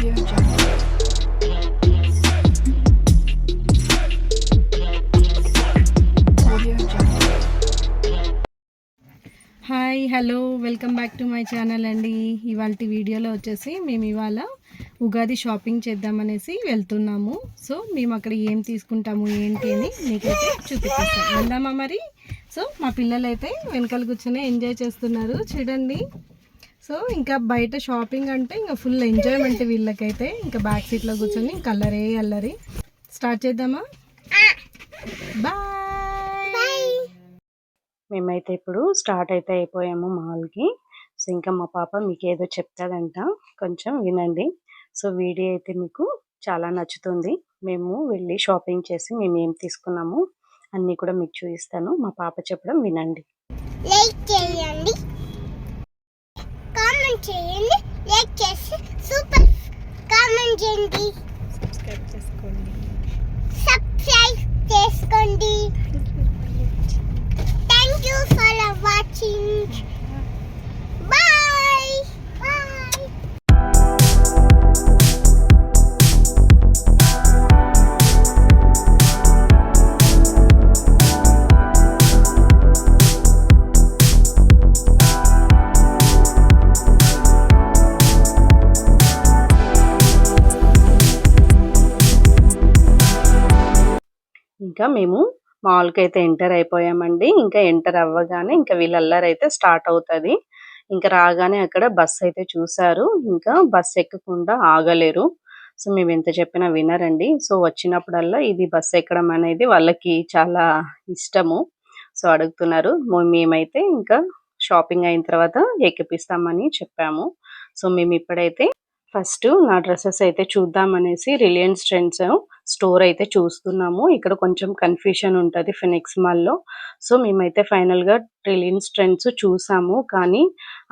Hi hello welcome back to my channel అండి. ఇవాళ వీడియోలో వచ్చేసి మేము ఇవాళ ఉగాది షాపింగ్ చేద్దామనేసి వెళ్తున్నాము. సో మేము అక్కడ ఏం తీసుకుంటాము ఏంటి అని మీకైతే చూపిస్తాం వెళ్దామా మరి? సో మా పిల్లలైతే వెనకాల కూర్చొని ఎంజాయ్ చేస్తున్నారు. చూడండి. సో ఇంకా బయట షాపింగ్ అంటే ఇంకా ఫుల్ ఎంజాయ్మెంట్ వీళ్ళకైతే. ఇంకా బ్యాక్ సీట్లో కూర్చొని ఇంకా అల్లరే అల్లరి. స్టార్ట్ చేద్దామా? బాయ్ మేమైతే ఇప్పుడు స్టార్ట్ అయితే అయిపోయాము మాల్కి. సో ఇంకా మా పాప మీకు ఏదో చెప్తాదంట. కొంచెం వినండి. సో వీడియో అయితే మీకు చాలా నచ్చుతుంది. మేము వెళ్ళి షాపింగ్ చేసి మేము ఏం తీసుకున్నాము అన్నీ కూడా మీకు చూపిస్తాను. మా పాప చెప్పడం వినండి. లైక్ చేయండి. కామెంట్ చేయండి లైక్ చేసి సూపర్ కామెంట్ చేయండి సబ్స్క్రైబ్ చేసుకోండి సబ్స్క్రైబ్ చేసుకోండి థ్యాంక్ యూ ఫర్ వాచింగ్ ఇంకా మేము మామూలుగా అయితే ఎంటర్ అయిపోయామండి. ఇంకా ఎంటర్ అవ్వగానే ఇంకా వీళ్ళ అయితే స్టార్ట్ అవుతుంది. ఇంకా రాగానే అక్కడ బస్ అయితే చూసారు. ఇంకా బస్ ఎక్కకుండా ఆగలేరు. సో మేము ఎంత చెప్పినా వినరండి. సో వచ్చినప్పుడల్లా ఇది బస్ ఎక్కడం అనేది వాళ్ళకి చాలా ఇష్టము. సో అడుగుతున్నారు. మేమైతే ఇంకా షాపింగ్ అయిన తర్వాత ఎక్కిపిస్తామని చెప్పాము. సో మేము ఇప్పుడైతే ఫస్ట్ నా డ్రెస్సెస్ అయితే చూద్దామనేసి రిలయన్స్ ట్రెండ్స్ స్టోర్ అయితే చూస్తున్నాము. ఇక్కడ కొంచెం కన్ఫ్యూషన్ ఉంటుంది ఫినిక్స్ మాల్లో. సో మేమైతే ఫైనల్గా రిలయన్స్ ట్రెండ్స్ చూసాము. కానీ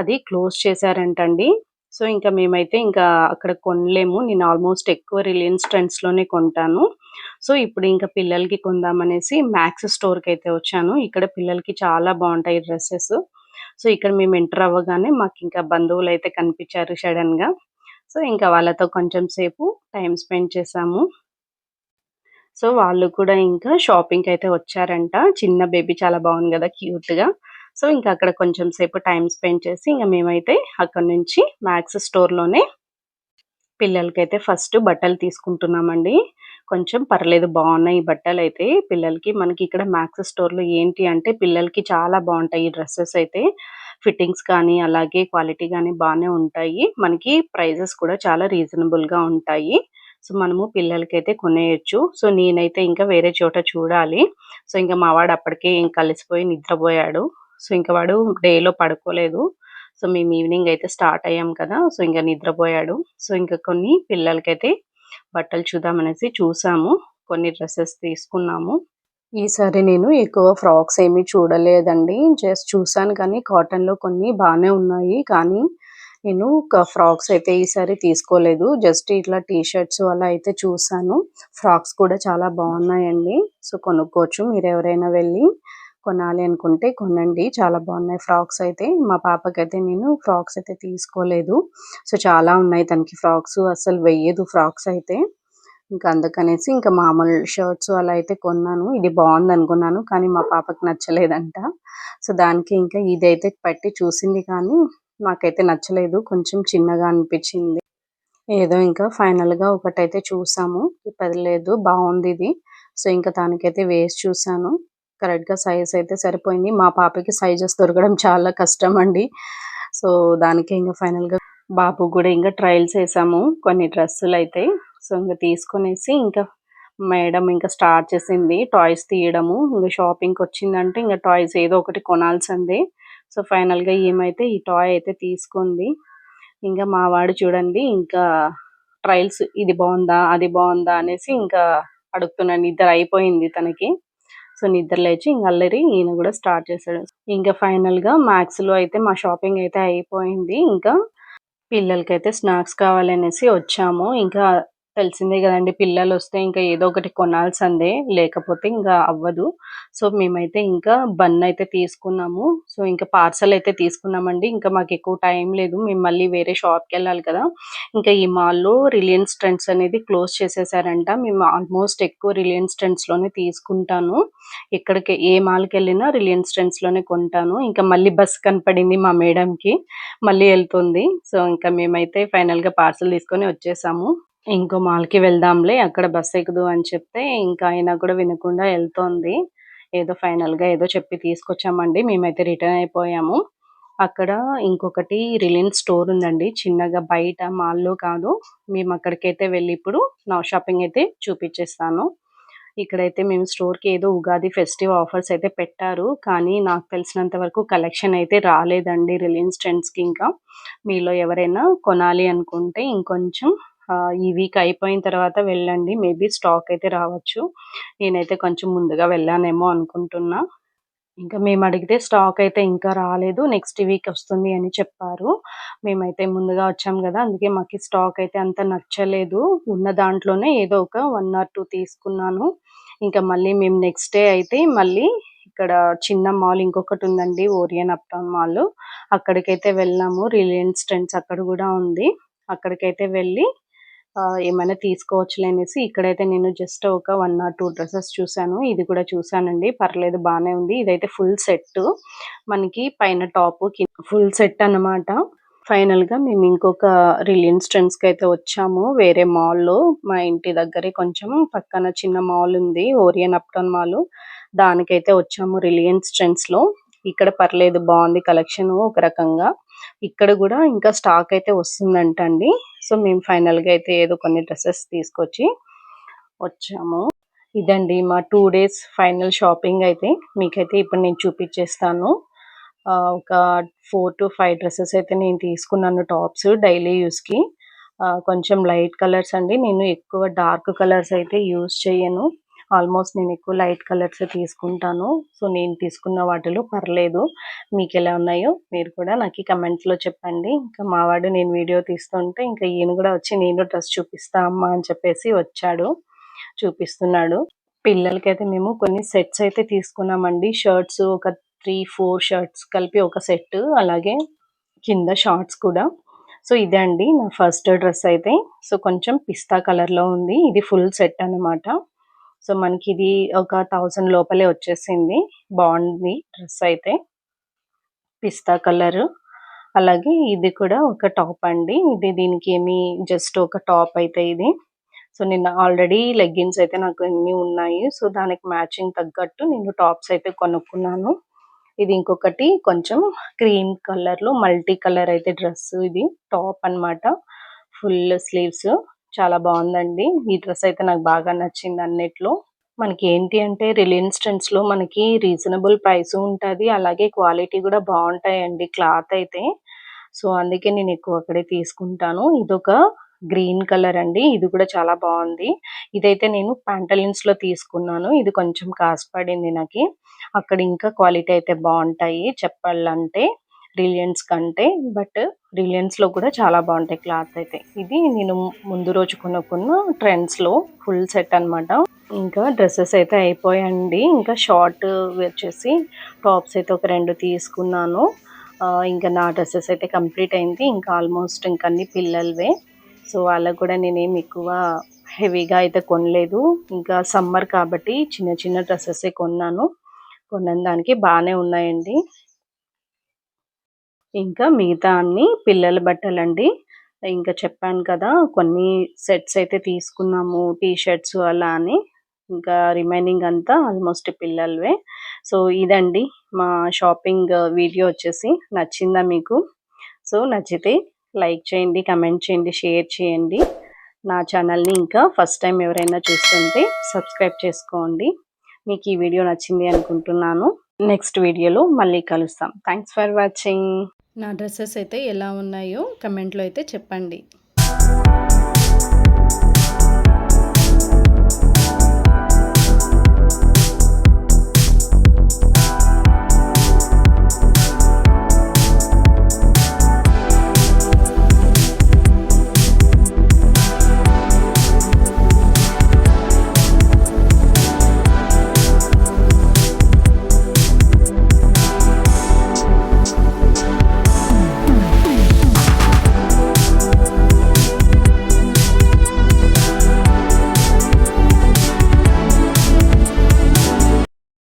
అది క్లోజ్ చేశారంటండి. సో ఇంకా మేమైతే ఇంకా అక్కడ కొనలేము. నేను ఆల్మోస్ట్ ఎక్కువ రిలయన్స్ ట్రెండ్స్లోనే కొంటాను. సో ఇప్పుడు ఇంకా పిల్లలకి కొందామనేసి మ్యాక్స్ స్టోర్కి అయితే వచ్చాను. ఇక్కడ పిల్లలకి చాలా బాగుంటాయి డ్రెస్సెస్. సో ఇక్కడ మేము ఎంటర్ అవ్వగానే మాకు ఇంకా బంధువులు అయితే కనిపించారు సడన్గా. సో ఇంకా వాళ్ళతో కొంచెం సేపు టైం స్పెండ్ చేసాము. సో వాళ్ళు కూడా ఇంకా షాపింగ్ అయితే వచ్చారంట. చిన్న బేబీ చాలా బాగుంది కదా క్యూట్గా. సో ఇంకా అక్కడ కొంచెం సేపు టైం స్పెండ్ చేసి ఇంకా మేమైతే అక్కడ నుంచి మ్యాక్స్ స్టోర్లోనే పిల్లలకైతే ఫస్ట్ బట్టలు తీసుకుంటున్నామండి. కొంచెం పర్లేదు బాగున్నాయి ఈ బట్టలు అయితే పిల్లలకి మనకి ఇక్కడ మ్యాక్స్ స్టోర్లో ఏంటి అంటే పిల్లలకి చాలా బాగుంటాయి ఈ డ్రెస్సెస్ అయితే. ఫిట్టింగ్స్ కానీ అలాగే క్వాలిటీ కానీ బాగానే ఉంటాయి. మనకి ప్రైజెస్ కూడా చాలా రీజనబుల్గా ఉంటాయి. సో మనము పిల్లలకైతే కొనేయచ్చు. సో నేనైతే ఇంకా వేరే చోట చూడాలి. సో ఇంకా మా వాడు అప్పటికే కలిసిపోయి నిద్రపోయాడు. సో ఇంకా వాడు డేలో పడుకోలేదు. సో మేము ఈవినింగ్ అయితే స్టార్ట్ అయ్యాం కదా. సో ఇంకా నిద్రపోయాడు. సో ఇంకా కొన్ని పిల్లలకైతే బట్టలు చూద్దామనేసి చూసాము. కొన్ని డ్రెస్సెస్ తీసుకున్నాము. ఈసారి నేను ఎక్కువ ఫ్రాక్స్ ఏమీ చూడలేదండి. జస్ట్ చూసాను కానీ కాటన్లో కొన్ని బాగానే ఉన్నాయి. కానీ నేను ఫ్రాక్స్ అయితే ఈసారి తీసుకోలేదు. జస్ట్ ఇట్లా టీ షర్ట్స్ అలా అయితే చూసాను ఫ్రాక్స్ కూడా చాలా బాగున్నాయండి. సో కొనుక్కోవచ్చు. మీరు ఎవరైనా వెళ్ళి కొనాలి అనుకుంటే కొనండి. చాలా బాగున్నాయి ఫ్రాక్స్ అయితే. మా పాపకైతే నేను ఫ్రాక్స్ అయితే తీసుకోలేదు. సో చాలా ఉన్నాయి తనకి ఫ్రాక్స్. అసలు వెయ్యదు ఫ్రాక్స్ అయితే. ఇంకా అందుకనేసి ఇంకా మామూలు షర్ట్స్ అలా అయితే కొన్నాను. ఇది బాగుంది అనుకున్నాను కానీ మా పాపకి నచ్చలేదంట. సో దానికి ఇంకా ఇదైతే పట్టి చూసింది కానీ నాకైతే నచ్చలేదు. కొంచెం చిన్నగా అనిపించింది. ఏదో ఇంకా ఫైనల్గా ఒకటైతే చూసాము. పర్లేదు బాగుంది ఇది. సో ఇంకా దానికైతే వేసి చూసాను. కరెక్ట్గా సైజ్ అయితే సరిపోయింది. మా పాపకి సైజెస్ దొరకడం చాలా కష్టం అండి సో దానికి ఇంకా ఫైనల్గా బాబు కూడా ఇంకా ట్రయల్స్ వేసాము. కొన్ని డ్రెస్సులు అయితే సో ఇంకా తీసుకునేసి ఇంకా మేడం ఇంకా స్టార్ట్ చేసింది టాయ్స్ తీయడము. ఇంకా షాపింగ్కి వచ్చిందంటే ఇంకా టాయ్స్ ఏదో ఒకటి కొనాల్సిందే. సో ఫైనల్గా ఏమైతే ఈ టాయ్ అయితే తీసుకుంది. ఇంకా మా వాడు చూడండి ఇంకా ట్రయల్స్ ఇది బాగుందా అది బాగుందా అనేసి ఇంకా అడుగుతున్నాను నిద్ర అయిపోయింది తనకి. సో నిద్ర లేచి ఇంక అల్లరి ఈయన కూడా స్టార్ట్ చేశాడు. ఇంకా ఫైనల్గా లో అయితే మా షాపింగ్ అయితే అయిపోయింది. ఇంకా పిల్లలకైతే స్నాక్స్ కావాలనేసి వచ్చాము. ఇంకా తెలిసిందే కదండి. పిల్లలు వస్తే ఇంకా ఏదో ఒకటి కొనాల్సిందే లేకపోతే ఇంకా అవ్వదు. సో మేమైతే ఇంకా బన్ అయితే తీసుకున్నాము. సో ఇంకా పార్సల్ అయితే తీసుకున్నామండి. ఇంకా మాకు ఎక్కువ టైం లేదు. మేము మళ్ళీ వేరే షాప్కి వెళ్ళాలి కదా. ఇంకా ఈ మాల్లో రిలయన్స్ ట్రెండ్స్ అనేది క్లోజ్ చేసేసారంట. మేము ఆల్మోస్ట్ ఎక్కువ రిలయన్స్ ట్రెండ్స్లోనే తీసుకుంటాను. ఎక్కడికి ఏ మాల్కి వెళ్ళినా రిలయన్స్ ట్రెండ్స్లోనే కొంటాను. ఇంకా మళ్ళీ బస్ కనపడింది మా మేడంకి. మళ్ళీ వెళ్తుంది. సో ఇంకా మేమైతే ఫైనల్గా పార్సల్ తీసుకొని వచ్చేసాము. ఇంకో మాల్కి వెళ్దాంలే అక్కడ బస్ ఎక్కుదు అని చెప్తే ఇంకా అయినా కూడా వినకుండా వెళ్తోంది. ఏదో ఫైనల్గా ఏదో చెప్పి తీసుకొచ్చామండి మేమైతే రిటర్న్ అయిపోయాము. అక్కడ ఇంకొకటి రిలయన్స్ స్టోర్ ఉందండి చిన్నగా బయట మాల్లో కాదు. మేము అక్కడికైతే వెళ్ళి ఇప్పుడు నా షాపింగ్ అయితే చూపించేస్తాను ఇక్కడైతే మేము స్టోర్కి ఏదో ఉగాది ఫెస్టివ్ ఆఫర్స్ అయితే పెట్టారు కానీ నాకు తెలిసినంత వరకు కలెక్షన్ అయితే రాలేదండి రిలయన్స్ ట్రెండ్స్కి ఇంకా. మీలో ఎవరైనా కొనాలి అనుకుంటే ఇంకొంచెం ఆ, ఈ వీక్ అయిపోయిన తర్వాత వెళ్ళండి. మేబీ స్టాక్ అయితే రావచ్చు. నేనైతే కొంచెం ముందుగా వెళ్ళానేమో అనుకుంటున్నా. ఇంకా మేము అడిగితే స్టాక్ అయితే ఇంకా రాలేదు. నెక్స్ట్ వీక్ వస్తుంది అని చెప్పారు. మేమైతే ముందుగా వచ్చాం కదా అందుకే మాకు స్టాక్ అయితే అంత నచ్చలేదు. ఉన్న దాంట్లోనే ఏదో ఒక వన్ ఆర్ టూ తీసుకున్నాను. ఇంకా మళ్ళీ మేము నెక్స్ట్ డే అయితే మళ్ళీ ఇక్కడ చిన్న మాల్ ఇంకొకటి ఉందండి ఓరియన్ అప్టౌన్ మాల్. అక్కడికైతే వెళ్ళాము. రిలయన్స్ ట్రెండ్స్ అక్కడ కూడా ఉంది. అక్కడికైతే వెళ్ళి ఏమైనా తీసుకోవచ్చులే అనేసి ఇక్కడైతే నేను జస్ట్ ఒక వన్ ఆర్ టూ డ్రెస్సెస్ చూసాను ఇది కూడా చూసానండి పర్లేదు బాగానే ఉంది. ఇదైతే ఫుల్ సెట్ మనకి పైన టాప్ ఫుల్ సెట్ అన్నమాట. ఫైనల్గా మేము ఇంకొక రిలయన్స్ ట్రెండ్స్కి అయితే వచ్చాము. వేరే మాల్లో మా ఇంటి దగ్గరే కొంచెం పక్కన చిన్న మాల్ ఉంది. ఓరియన్ అప్టౌన్ మాల్ దానికైతే వచ్చాము రిలయన్స్ ట్రెండ్స్లో. ఇక్కడ పర్లేదు బాగుంది కలెక్షన్ ఒక రకంగా. ఇక్కడ కూడా ఇంకా స్టాక్ అయితే వస్తుందంట అండి సో మేము ఫైనల్గా అయితే ఏదో కొన్ని డ్రెస్సెస్ తీసుకొచ్చి వచ్చాము. ఇదండి మా టూ డేస్ ఫైనల్ షాపింగ్ అయితే. మీకైతే ఇప్పుడు నేను చూపించేస్తాను. ఒక ఫోర్ టు ఫైవ్ డ్రెస్సెస్ అయితే నేను తీసుకున్నాను టాప్స్ డైలీ యూస్కి కొంచెం లైట్ కలర్స్ అండి. నేను ఎక్కువ డార్క్ కలర్స్ అయితే యూస్ చేయను. ఆల్మోస్ట్ నేను ఎక్కువ లైట్ కలర్స్ తీసుకుంటాను. సో నేను తీసుకున్న వాటిలో పర్లేదు. మీకు ఎలా ఉన్నాయో మీరు కూడా నాకు కమెంట్స్లో చెప్పండి. ఇంకా మావాడు నేను వీడియో తీస్తుంటే ఇంకా ఈయన కూడా వచ్చి నేను డ్రెస్ చూపిస్తా అమ్మా అని చెప్పేసి వచ్చాడు. చూపిస్తున్నాడు. పిల్లలకైతే మేము కొన్ని సెట్స్ అయితే తీసుకున్నామండి. షర్ట్స్ ఒక త్రీ ఫోర్ షర్ట్స్ కలిపి ఒక సెట్. అలాగే కింద షార్ట్స్ కూడా. సో ఇదే అండి నా ఫస్ట్ డ్రెస్ అయితే. సో కొంచెం పిస్తా కలర్లో ఉంది. ఇది ఫుల్ సెట్ అన్నమాట. సో మనకి ఇది ఒక థౌసండ్ లోపలే వచ్చేసింది బాగుంది డ్రెస్ అయితే. పిస్తా కలర్. అలాగే ఇది కూడా ఒక టాప్ అండి. ఇది దీనికి ఏమి జస్ట్ ఒక టాప్ అయితే ఇది. సో నిన్న ఆల్రెడీ లెగ్గిన్స్ అయితే నాకు ఎన్ని ఉన్నాయి. సో దానికి మ్యాచింగ్ తగ్గట్టు నేను టాప్స్ అయితే కొనుక్కున్నాను. ఇది ఇంకొకటి కొంచెం క్రీమ్ కలర్లో మల్టీ కలర్ అయితే డ్రెస్ ఇది టాప్ అన్నమాట. Full sleeves. చాలా బాగుందండి. ఈ డ్రెస్ అయితే నాకు బాగా నచ్చింది అన్నిట్లో. మనకి ఏంటి అంటే రిలయన్స్ ట్రెండ్స్లో మనకి రీజనబుల్ ప్రైస్ ఉంటుంది. అలాగే క్వాలిటీ కూడా బాగుంటాయండి క్లాత్ అయితే. సో అందుకే నేను ఎక్కువ అక్కడే తీసుకుంటాను. ఇదొక గ్రీన్ కలర్ అండి. ఇది కూడా చాలా బాగుంది. ఇదైతే నేను ప్యాంటలిన్స్లో తీసుకున్నాను. ఇది కొంచెం కాస్ట్ పడింది నాకు. అక్కడ ఇంకా క్వాలిటీ అయితే బాగుంటాయి చెప్పాలంటే. రిలయన్స్ కంటే బట్ రిలయన్స్లో కూడా చాలా బాగుంటాయి క్లాత్ అయితే. ఇది నేను ముందు రోజు కొనుక్కున్న ట్రెండ్స్లో ఫుల్ సెట్ అన్నమాట. ఇంకా డ్రెస్సెస్ అయితే అయిపోయాయండి ఇంకా షార్ట్ వచ్చేసి టాప్స్ అయితే ఒక రెండు తీసుకున్నాను. ఇంకా నా డ్రెస్సెస్ అయితే కంప్లీట్ అయింది. ఇంకా ఆల్మోస్ట్ ఇంకా అన్ని పిల్లలవే. సో వాళ్ళకు కూడా నేనేం ఎక్కువ హెవీగా అయితే కొనలేదు. ఇంకా సమ్మర్ కాబట్టి చిన్న చిన్న డ్రెస్సెస్ కొన్నాను. కొన్న దానికి బాగానే ఉన్నాయండి. ఇంకా మిగతా అన్ని పిల్లల బట్టలండి. ఇంకా చెప్పాను కదా కొన్ని సెట్స్ అయితే తీసుకున్నాము టీ షర్ట్స్ అలా అని. ఇంకా రిమైనింగ్ అంతా ఆల్మోస్ట్ పిల్లలవే. సో ఇదండి మా షాపింగ్ వీడియో వచ్చేసి. నచ్చిందా మీకు? సో నచ్చితే లైక్ చేయండి కమెంట్ చేయండి షేర్ చేయండి. నా ఛానల్ని ఇంకా ఫస్ట్ టైం ఎవరైనా చూస్తుంటే సబ్స్క్రైబ్ చేసుకోండి. మీకు ఈ వీడియో నచ్చింది అనుకుంటున్నాను. నెక్స్ట్ వీడియోలో మళ్ళీ కలుస్తాం. Thanks for watching. నా డ్రెస్సెస్ అయితే ఎలా ఉన్నాయో కమెంట్లో అయితే చెప్పండి.